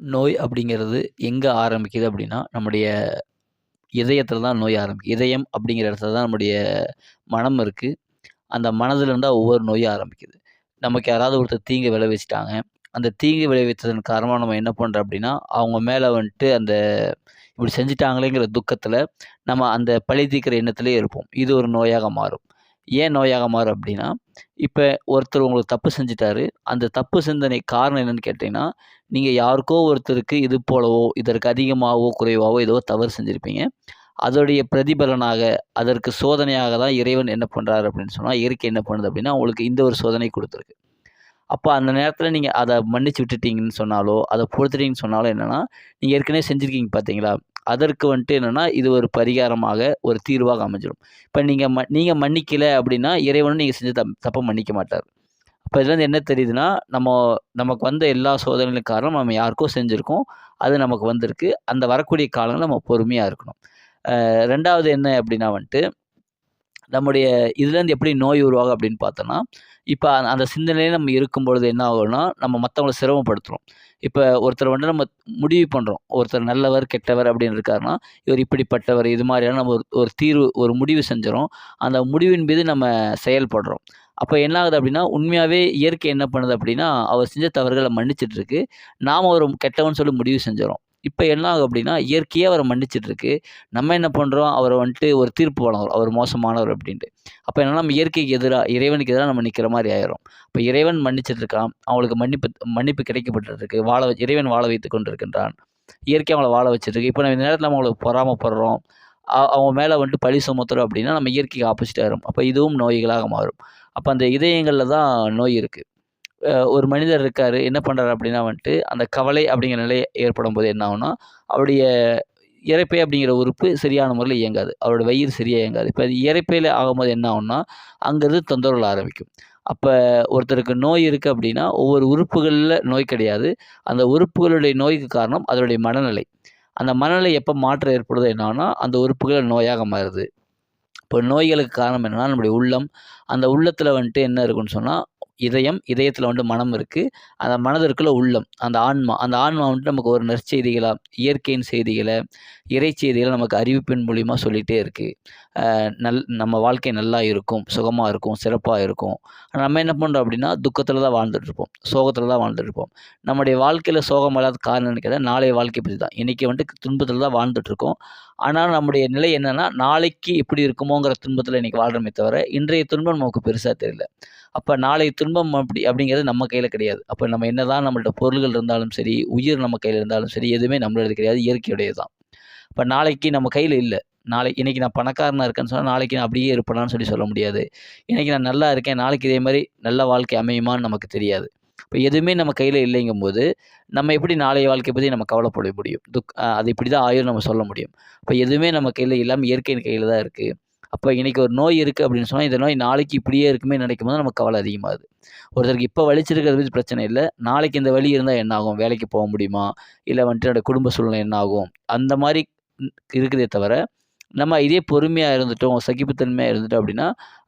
நோய் அப்படிங்கிறது எங்கே ஆரம்பிக்குது அப்படின்னா நம்முடைய இதயத்தில் தான் நோய் ஆரம்பிக்கும் இதயம் அப்படிங்கிற இடத்துல தான் நம்முடைய மனம் இருக்குது அந்த மனதில் இருந்தால் ஒவ்வொரு நோயும் ஆரம்பிக்குது. நமக்கு யாராவது ஒருத்தர் தீங்கு விளைவிச்சிட்டாங்க. அந்த தீங்கு விளைவித்ததன் காரணமாக நம்ம என்ன பண்ணுறோம் அப்படின்னா அவங்க மேலே வந்துட்டு அந்த இப்படி செஞ்சிட்டாங்களேங்கிற துக்கத்தில் நம்ம அந்த பழி தீர்க்கிற எண்ணத்துலேயே இருப்போம். இது ஒரு நோயாக மாறும். ஏன் நோயாக மாறும் அப்படின்னா இப்போ ஒருத்தர் உங்களுக்கு தப்பு செஞ்சிட்டாரு. அந்த தப்பு சிந்தனை காரணம் என்னென்னு கேட்டிங்கன்னா நீங்கள் யாருக்கோ ஒருத்தருக்கு இது போலவோ இதற்கு அதிகமாகவோ குறைவாகவோ ஏதோ தவறு செஞ்சுருப்பீங்க. அதோடைய பிரதிபலனாக அதற்கு சோதனையாக தான் இறைவன் என்ன பண்ணுறாரு அப்படின்னு சொன்னால் இயற்கை என்ன பண்ணுது அப்படின்னா உங்களுக்கு இந்த ஒரு சோதனை கொடுத்துருக்கு. அப்போ அந்த நேரத்தில் நீங்கள் அதை மன்னிச்சு விட்டுட்டீங்கன்னு சொன்னாலோ அதை பொறுத்துட்டீங்கன்னு சொன்னாலோ என்னென்னா நீங்கள் ஏற்கனவே செஞ்சுருக்கீங்க பார்த்தீங்களா? அதற்கு வந்துட்டு என்னென்னா இது ஒரு பரிகாரமாக ஒரு தீர்வாக அமைஞ்சிடும். இப்போ நீங்கள் ம நீங்கள் மன்னிக்கலை அப்படின்னா இறைவனும் நீங்கள் செஞ்ச தப் தப்பை மன்னிக்க மாட்டார். அப்போ இதுலேருந்து என்ன தெரியுதுன்னா நம்ம நமக்கு வந்த எல்லா சோதனைகளுக்கும் காரணம் நம்ம யாருக்கோ செஞ்சுருக்கோம். அது நமக்கு வந்திருக்கு. அந்த வரக்கூடிய காலங்கள் நம்ம பொறுமையாக இருக்கணும். ரெண்டாவது என்ன அப்படின்னா வந்துட்டு நம்முடைய இதுலேருந்து எப்படி நோய் உருவாகும் அப்படின்னு பார்த்தோன்னா இப்போ அந்த சிந்தனையிலே நம்ம இருக்கும் பொழுது என்ன ஆகும்னா நம்ம மற்றவங்கள சிரமப்படுத்துகிறோம் இப்போ ஒருத்தர் வந்து நம்ம முடிவு பண்ணுறோம் ஒருத்தர் நல்லவர் கெட்டவர் அப்படின்னு இருக்காருன்னா இவர் இப்படிப்பட்டவர் இது மாதிரியான நம்ம ஒரு ஒரு தீர்வு ஒரு முடிவு செஞ்சிடும் அந்த முடிவின் மீது நம்ம செயல்படுறோம். அப்போ என்ன ஆகுது அப்படின்னா உண்மையாகவே இயற்கை என்ன பண்ணுது அப்படின்னா அவர் செஞ்ச தவறுகளை மன்னிச்சிட்ருக்கு நாம் ஒரு கெட்டவன் சொல்லி முடிவு செஞ்சிடும் இப்போ என்ன ஆகும் அப்படின்னா இயற்கையாக அவரை மன்னிச்சிட்டு இருக்கு நம்ம என்ன பண்ணுறோம் அவரை வந்துட்டு ஒரு தீர்ப்பு வழங்குறோம். அவர் மோசமானவர் அப்படின்ட்டு. அப்போ என்னென்னா நம்ம இயற்கைக்கு எதிராக இறைவனுக்கு எதிராக நம்ம நிற்கிற மாதிரி ஆயிரும். இப்போ இறைவன் மன்னிச்சிட்டு இருக்கான் அவங்களுக்கு மன்னிப்பு மன்னிப்பு கிடைக்கப்பட்டிருக்கு. வாழ வ இறைவன் வாழ வைத்து கொண்டிருக்கின்றான். இயற்கை அவங்கள வாழ வச்சிருக்கு இப்போ நம்ம இந்த நேரத்தில் நம்ம அவங்களுக்கு பொறாமப்படுறோம். அவங்க மேலே வந்துட்டு பழி சுமத்துறோம் அப்படின்னா நம்ம இயற்கைக்கு ஆப்போசிட் ஆயிரும். அப்போ இதுவும் நோய்களாக மாறும். அப்போ அந்த இதயங்களில் தான் நோய் இருக்குது ஒரு மனிதர் இருக்கார் என்ன பண்ணுறாரு அப்படின்னா வந்துட்டு அந்த கவலை அப்படிங்கிற நிலை ஏற்படும் போது என்ன ஆகும்னா அவருடைய இறைப்பை அப்படிங்கிற உறுப்பு சரியான முறையில் இயங்காது. அவரோட வயிறு சரியாக இயங்காது. இப்போ அது இறைப்பையில் ஆகும்போது என்ன ஆகும்னா அங்கேருந்து தொந்தரவுகள் ஆரம்பிக்கும். அப்போ ஒருத்தருக்கு நோய் இருக்குது அப்படின்னா ஒவ்வொரு உறுப்புகளில் நோய் கிடையாது. அந்த உறுப்புகளுடைய நோய்க்கு காரணம் அதனுடைய மனநிலை. அந்த மனநிலை எப்போ மாற்றம் ஏற்படுதோ என்னன்னா அந்த உறுப்புகள் நோயாக மாறுது. இப்போ நோய்களுக்கு காரணம் என்னென்னா நம்முடைய உள்ளம். அந்த உள்ளத்தில் வந்துட்டு என்ன இருக்குன்னு சொன்னால் இதயம் இதயத்தில் வந்துட்டு மனம் இருக்குது அந்த மனதிற்குள்ள உள்ளம் அந்த ஆன்மா அந்த ஆன்மா வந்துட்டு நமக்கு ஒரு நற்செய்திகளாக இயற்கையின் செய்திகளை இறை செய்திகளை நமக்கு அறிவிப்பின் மூலிமா சொல்லிகிட்டே இருக்குது நல் நம்ம வாழ்க்கை நல்லா இருக்கும் சுகமாக இருக்கும் சிறப்பாக இருக்கும். நம்ம என்ன பண்ணுறோம் அப்படின்னா துக்கத்தில் தான் வாழ்ந்துட்டுருப்போம் சோகத்தில் தான் வாழ்ந்துட்டுருப்போம் நம்முடைய வாழ்க்கையில் சோகம் இல்லாத காரணம் கேட்டால் நாளைய வாழ்க்கை பற்றி தான். இன்றைக்கி வந்துட்டு துன்பத்தில் தான் வாழ்ந்துட்டுருக்கோம் ஆனால் நம்முடைய நிலை என்னென்னா நாளைக்கு எப்படி இருக்குமோங்கிற துன்பத்தில் இன்றைக்கி வாழ்கிறோமே தவிர இன்றைய துன்பம் நமக்கு பெருசாக தெரியல. அப்போ நாளை துன்பம் அப்படி அப்படிங்கிறது நம்ம கையில் கிடையாது. அப்போ நம்ம என்ன தான் நம்மள்ட்ட பொருள்கள் இருந்தாலும் சரி உயிர் நம்ம கையில் இருந்தாலும் சரி எதுவுமே நம்மளது கிடையாது இயற்கையுடையது தான் இப்போ நாளைக்கு நம்ம கையில் இல்லை. நாளை இன்றைக்கி நான் பணக்காரனாக இருக்கேன்னு சொன்னால் நாளைக்கு நான் அப்படியே இருப்பேனான்னு சொல்லி சொல்ல முடியாது. இன்றைக்கி நான் நல்லா இருக்கேன் நாளைக்கு இதே மாதிரி நல்ல வாழ்க்கை அமையுமான்னு நமக்கு தெரியாது. இப்போ எதுவுமே நம்ம கையில் இல்லைங்கும் போது நம்ம எப்படி நாளைய வாழ்க்கை பற்றி நம்ம கவலைப்பட முடியும்? துக் அது இப்படி தான் ஆயுள் நம்ம சொல்ல முடியும். இப்போ எதுவுமே நம்ம கையில் இல்லாமல் இயற்கையின் கையில் தான் இருக்குது அப்போ இன்றைக்கி ஒரு நோய் இருக்குது அப்படின்னு சொன்னால் இந்த நோய் நாளைக்கு இப்படியே இருக்குமே நினைக்கும் போது நமக்கு கவலை அதிகமாகுது. ஒருத்தருக்கு இப்போ வலிச்சிருக்கிறது பற்றி பிரச்சனை இல்லை. நாளைக்கு இந்த வலி இருந்தால் என்ன ஆகும்? வேலைக்கு போக முடியுமா? இல்லை வந்துட்டு என்னோடய குடும்ப சூழ்நிலை என்ன ஆகும்? அந்த மாதிரி இருக்குதே தவிர நம்ம இதே பொறுமையாக இருந்துட்டோம் சகிப்புத்தன்மையாக இருந்துட்டோம் அப்படின்னா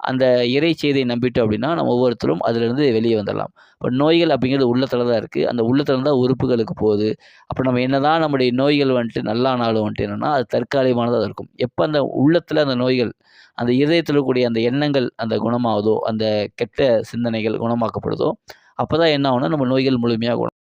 அந்த இறை செய்தியை நம்பிட்டோம் அப்படின்னா நம்ம ஒவ்வொருத்தரும் அதிலிருந்து வெளியே வந்துடலாம். இப்போ நோய்கள் அப்படிங்கிறது உள்ளத்தில் தான் இருக்குது அந்த உள்ளத்தில் தான் உறுப்புகளுக்கு போகுது. அப்போ நம்ம என்ன தான் நம்முடைய நோய்கள் வந்துட்டு நல்லானாலும் வந்துட்டு என்னென்னா அது தற்காலிகமானதாக இருக்கும். எப்போ அந்த உள்ளத்தில் அந்த நோய்கள் அந்த இதயத்தில் கூடிய அந்த எண்ணங்கள் அந்த குணமாகுதோ அந்த கெட்ட சிந்தனைகள் குணமாக்கப்படுதோ அப்போ தான் என்ன ஆகும்னா நம்ம நோய்கள் முழுமையாக குணம்